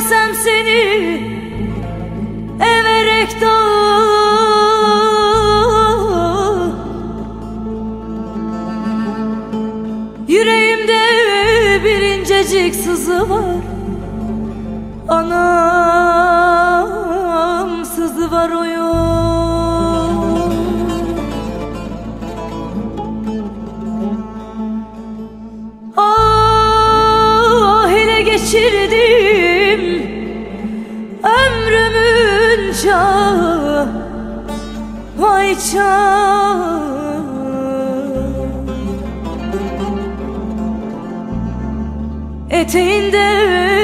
Görsem seni Everek dağı. Yüreğimde bir incecik sızı var. Anam Vay çağı Eteğinde